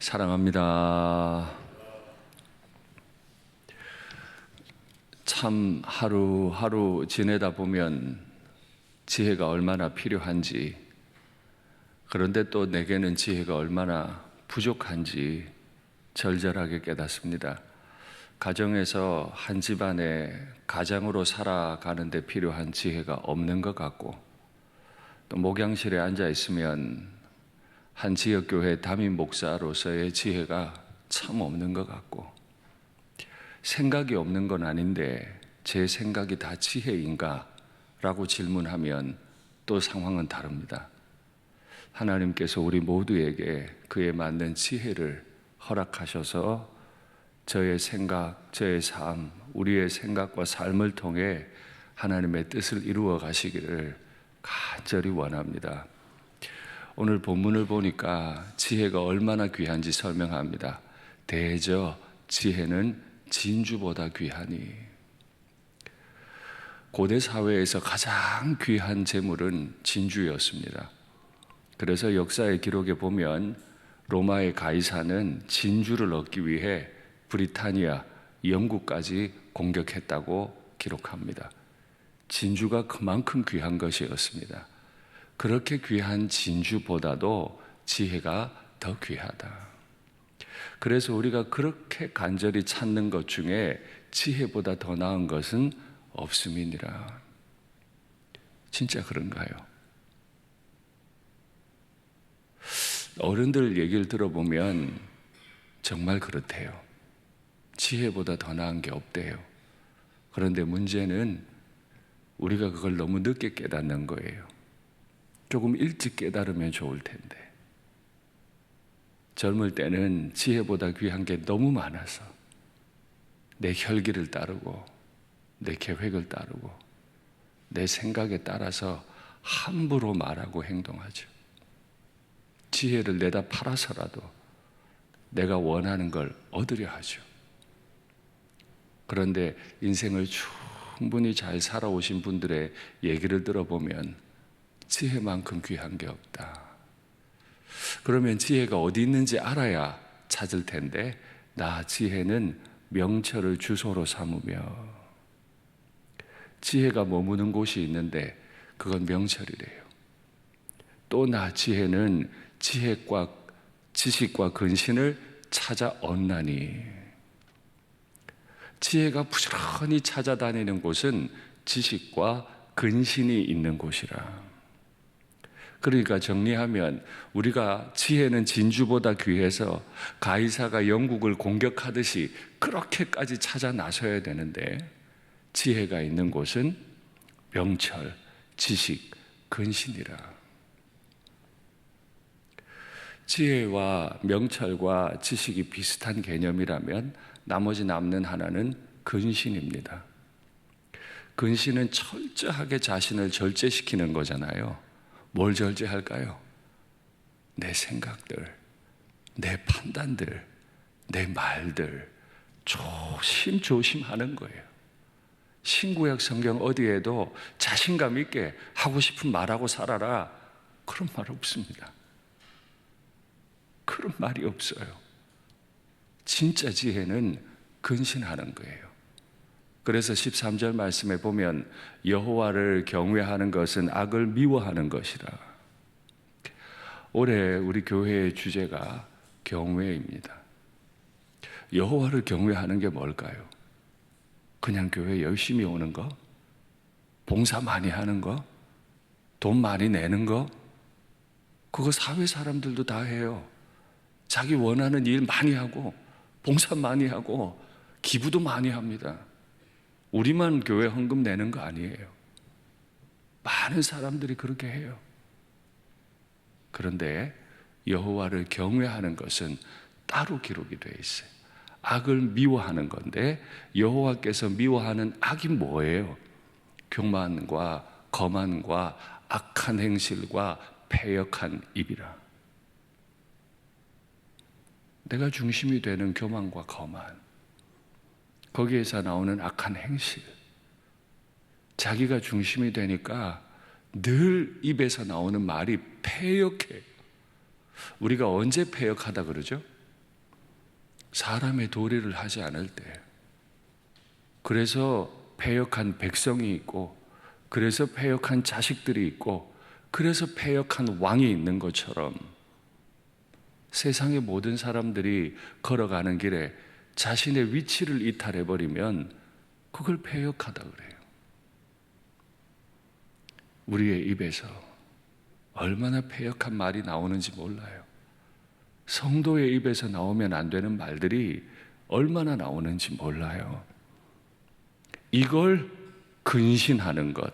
사랑합니다. 참 하루하루 지내다 보면 지혜가 얼마나 필요한지, 그런데 또 내게는 지혜가 얼마나 부족한지 절절하게 깨닫습니다. 가정에서 한 집안에 가장으로 살아가는데 필요한 지혜가 없는 것 같고, 또 목양실에 앉아 있으면 한 지역교회 담임 목사로서의 지혜가 참 없는 것 같고, 생각이 없는 건 아닌데 제 생각이 다 지혜인가? 라고 질문하면 또 상황은 다릅니다. 하나님께서 우리 모두에게 그에 맞는 지혜를 허락하셔서 저의 생각, 저의 삶, 우리의 생각과 삶을 통해 하나님의 뜻을 이루어 가시기를 간절히 원합니다. 오늘 본문을 보니까 지혜가 얼마나 귀한지 설명합니다. 대저 지혜는 진주보다 귀하니. 고대 사회에서 가장 귀한 재물은 진주였습니다. 그래서 역사의 기록에 보면 로마의 가이사는 진주를 얻기 위해 브리타니아, 영국까지 공격했다고 기록합니다. 진주가 그만큼 귀한 것이었습니다. 그렇게 귀한 진주보다도 지혜가 더 귀하다. 그래서 우리가 그렇게 간절히 찾는 것 중에 지혜보다 더 나은 것은 없음이니라. 진짜 그런가요? 어른들 얘기를 들어보면 정말 그렇대요. 지혜보다 더 나은 게 없대요. 그런데 문제는 우리가 그걸 너무 늦게 깨닫는 거예요. 조금 일찍 깨달으면 좋을 텐데. 젊을 때는 지혜보다 귀한 게 너무 많아서 내 혈기를 따르고 내 계획을 따르고 내 생각에 따라서 함부로 말하고 행동하죠. 지혜를 내다 팔아서라도 내가 원하는 걸 얻으려 하죠. 그런데 인생을 충분히 잘 살아오신 분들의 얘기를 들어보면 지혜만큼 귀한 게 없다. 그러면 지혜가 어디 있는지 알아야 찾을 텐데, 나 지혜는 명철을 주소로 삼으며, 지혜가 머무는 곳이 있는데, 그건 명철이래요. 또 나 지혜는 지혜과 지식과 근신을 찾아 얻나니, 지혜가 부지런히 찾아다니는 곳은 지식과 근신이 있는 곳이라. 그러니까 정리하면 우리가 지혜는 진주보다 귀해서 가이사가 영국을 공격하듯이 그렇게까지 찾아 나서야 되는데 지혜가 있는 곳은 명철, 지식, 근신이라. 지혜와 명철과 지식이 비슷한 개념이라면 나머지 남는 하나는 근신입니다. 근신은 철저하게 자신을 절제시키는 거잖아요. 뭘 절제할까요? 내 생각들, 내 판단들, 내 말들 조심조심 하는 거예요. 신구약 성경 어디에도 자신감 있게 하고 싶은 말하고 살아라. 그런 말 없습니다. 그런 말이 없어요. 진짜 지혜는 근신하는 거예요. 그래서 13절 말씀에 보면 여호와를 경외하는 것은 악을 미워하는 것이라. 올해 우리 교회의 주제가 경외입니다. 여호와를 경외하는 게 뭘까요? 그냥 교회 열심히 오는 거? 봉사 많이 하는 거? 돈 많이 내는 거? 그거 사회 사람들도 다 해요. 자기 원하는 일 많이 하고, 봉사 많이 하고, 기부도 많이 합니다. 우리만 교회 헌금 내는 거 아니에요. 많은 사람들이 그렇게 해요. 그런데 여호와를 경외하는 것은 따로 기록이 되어 있어요. 악을 미워하는 건데 여호와께서 미워하는 악이 뭐예요? 교만과 거만과 악한 행실과 패역한 입이라. 내가 중심이 되는 교만과 거만. 거기에서 나오는 악한 행실. 자기가 중심이 되니까 늘 입에서 나오는 말이 패역해. 우리가 언제 패역하다 그러죠? 사람의 도리를 하지 않을 때, 그래서 패역한 백성이 있고, 그래서 패역한 자식들이 있고, 그래서 패역한 왕이 있는 것처럼 세상의 모든 사람들이 걸어가는 길에 자신의 위치를 이탈해 버리면 그걸 패역하다 그래요. 우리의 입에서 얼마나 패역한 말이 나오는지 몰라요. 성도의 입에서 나오면 안 되는 말들이 얼마나 나오는지 몰라요. 이걸 근신하는 것,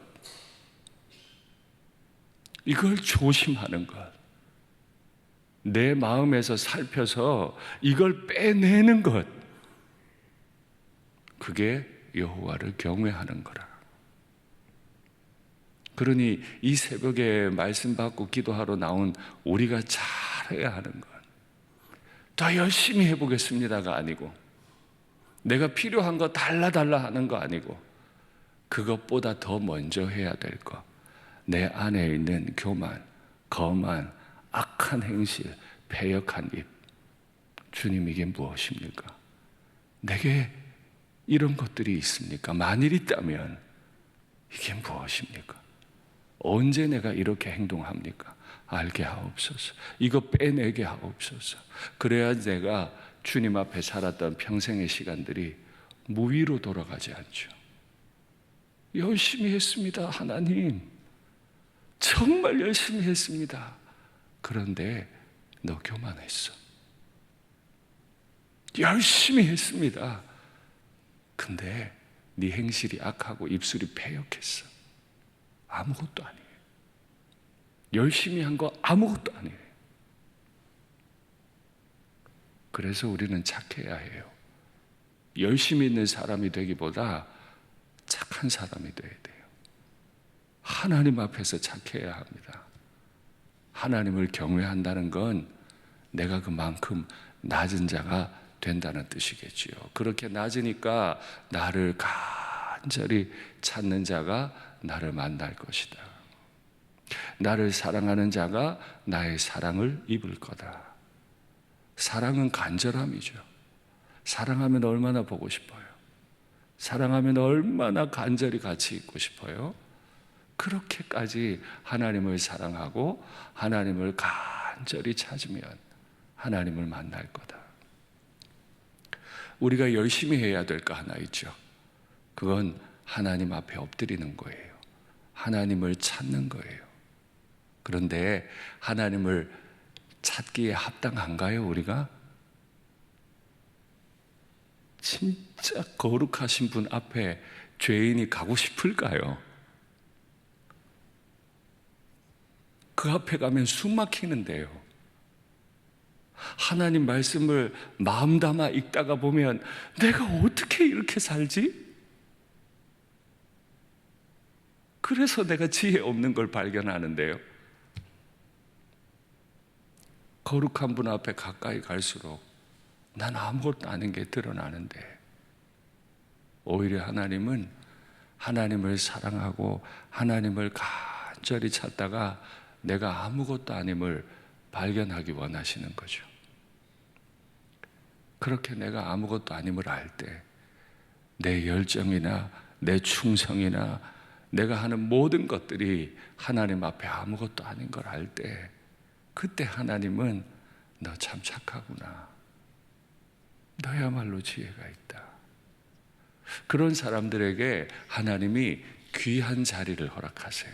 이걸 조심하는 것, 내 마음에서 살펴서 이걸 빼내는 것, 그게 여호와를 경외하는 거라. 그러니 이 새벽에 말씀 받고 기도하러 나온 우리가 잘해야 하는 것. 더 열심히 해보겠습니다가 아니고, 내가 필요한 거 달라 달라 하는 거 아니고, 그것보다 더 먼저 해야 될 것. 내 안에 있는 교만, 거만, 악한 행실, 패역한 입. 주님 이게 무엇입니까? 내게 이런 것들이 있습니까? 만일 있다면 이게 무엇입니까? 언제 내가 이렇게 행동합니까? 알게 하옵소서. 이거 빼내게 하옵소서. 그래야 내가 주님 앞에 살았던 평생의 시간들이 무위로 돌아가지 않죠. 열심히 했습니다, 하나님. 정말 열심히 했습니다. 그런데 너 교만했어. 열심히 했습니다. 근데 네 행실이 악하고 입술이 패역했어. 아무것도 아니에요. 열심히 한 거 아무것도 아니에요. 그래서 우리는 착해야 해요. 열심히 있는 사람이 되기보다 착한 사람이 돼야 돼요. 하나님 앞에서 착해야 합니다. 하나님을 경외한다는 건 내가 그만큼 낮은 자가 된다는 뜻이겠지요. 그렇게 낮으니까 나를 간절히 찾는 자가 나를 만날 것이다. 나를 사랑하는 자가 나의 사랑을 입을 거다. 사랑은 간절함이죠. 사랑하면 얼마나 보고 싶어요. 사랑하면 얼마나 간절히 같이 있고 싶어요. 그렇게까지 하나님을 사랑하고 하나님을 간절히 찾으면 하나님을 만날 거다. 우리가 열심히 해야 될 거 하나 있죠. 그건 하나님 앞에 엎드리는 거예요. 하나님을 찾는 거예요. 그런데 하나님을 찾기에 합당한가요, 우리가? 진짜 거룩하신 분 앞에 죄인이 가고 싶을까요? 그 앞에 가면 숨 막히는데요. 하나님 말씀을 마음 담아 읽다가 보면 내가 어떻게 이렇게 살지? 그래서 내가 지혜 없는 걸 발견하는데요. 거룩한 분 앞에 가까이 갈수록 난 아무것도 아닌 게 드러나는데 오히려 하나님은 하나님을 사랑하고 하나님을 간절히 찾다가 내가 아무것도 아님을 발견하기 원하시는 거죠. 그렇게 내가 아무것도 아님을 알 때 내 열정이나 내 충성이나 내가 하는 모든 것들이 하나님 앞에 아무것도 아닌 걸 알 때 그때 하나님은 너 참 착하구나. 너야말로 지혜가 있다. 그런 사람들에게 하나님이 귀한 자리를 허락하세요.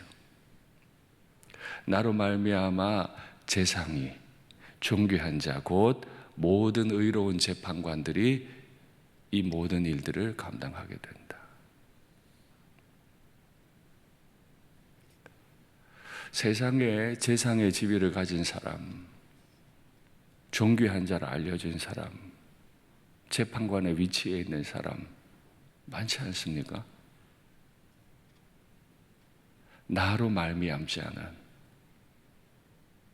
나로 말미암아 재상이 존귀한 자 곧 모든 의로운 재판관들이 이 모든 일들을 감당하게 된다. 세상에 재상의 지위를 가진 사람, 존귀한 자로 알려진 사람, 재판관의 위치에 있는 사람 많지 않습니까? 나로 말미암지 않은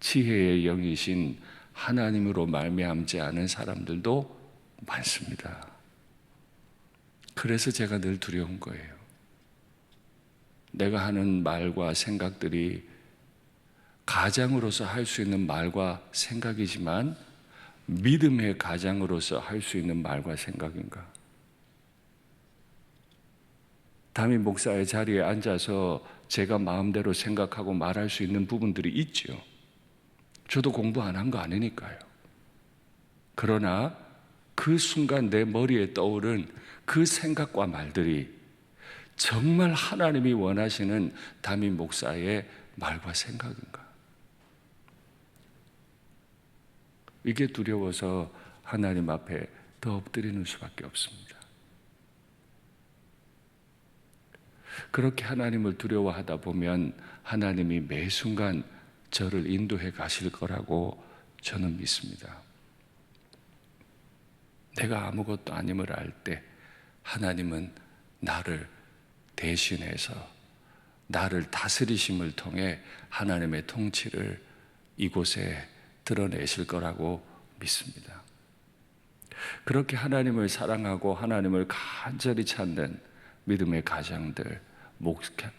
지혜의 영이신 하나님으로 말미암지 않은 사람들도 많습니다. 그래서 제가 늘 두려운 거예요. 내가 하는 말과 생각들이 가장으로서 할 수 있는 말과 생각이지만 믿음의 가장으로서 할 수 있는 말과 생각인가? 담임 목사의 자리에 앉아서 제가 마음대로 생각하고 말할 수 있는 부분들이 있죠. 저도 공부 안 한 거 아니니까요. 그러나 그 순간 내 머리에 떠오른 그 생각과 말들이 정말 하나님이 원하시는 담임 목사의 말과 생각인가? 이게 두려워서 하나님 앞에 더 엎드리는 수밖에 없습니다. 그렇게 하나님을 두려워하다 보면 하나님이 매 순간 저를 인도해 가실 거라고 저는 믿습니다. 내가 아무것도 아님을 알 때 하나님은 나를 대신해서 나를 다스리심을 통해 하나님의 통치를 이곳에 드러내실 거라고 믿습니다. 그렇게 하나님을 사랑하고 하나님을 간절히 찾는 믿음의 가장들,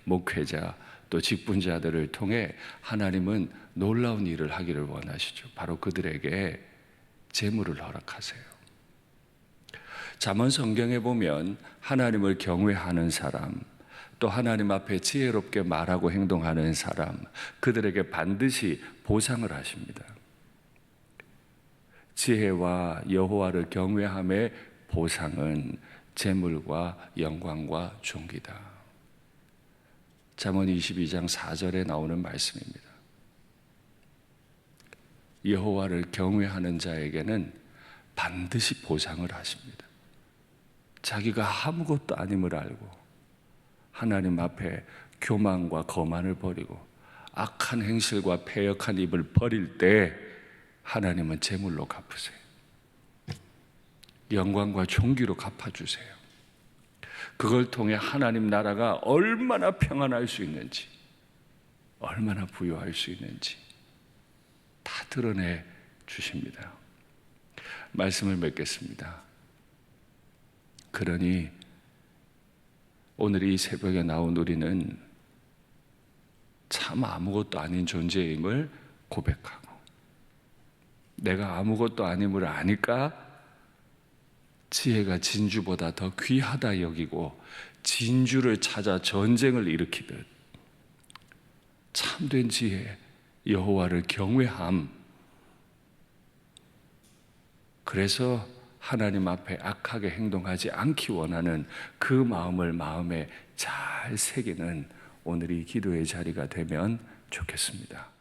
목회자, 또 직분자들을 통해 하나님은 놀라운 일을 하기를 원하시죠. 바로 그들에게 재물을 허락하세요. 잠언 성경에 보면 하나님을 경외하는 사람, 또 하나님 앞에 지혜롭게 말하고 행동하는 사람, 그들에게 반드시 보상을 하십니다. 지혜와 여호와를 경외함의 보상은 재물과 영광과 존귀다. 잠언 22장 4절에 나오는 말씀입니다. 여호와를 경외하는 자에게는 반드시 보상을 하십니다. 자기가 아무것도 아님을 알고 하나님 앞에 교만과 거만을 버리고 악한 행실과 패역한 입을 버릴 때 하나님은 제물로 갚으세요. 영광과 존귀로 갚아주세요. 그걸 통해 하나님 나라가 얼마나 평안할 수 있는지, 얼마나 부유할 수 있는지 다 드러내 주십니다. 말씀을 맺겠습니다. 그러니 오늘 이 새벽에 나온 우리는 참 아무것도 아닌 존재임을 고백하고 내가 아무것도 아님을 아니까 지혜가 진주보다 더 귀하다 여기고 진주를 찾아 전쟁을 일으키듯 참된 지혜 여호와를 경외함 그래서 하나님 앞에 악하게 행동하지 않기 원하는 그 마음을 마음에 잘 새기는 오늘 이 기도의 자리가 되면 좋겠습니다.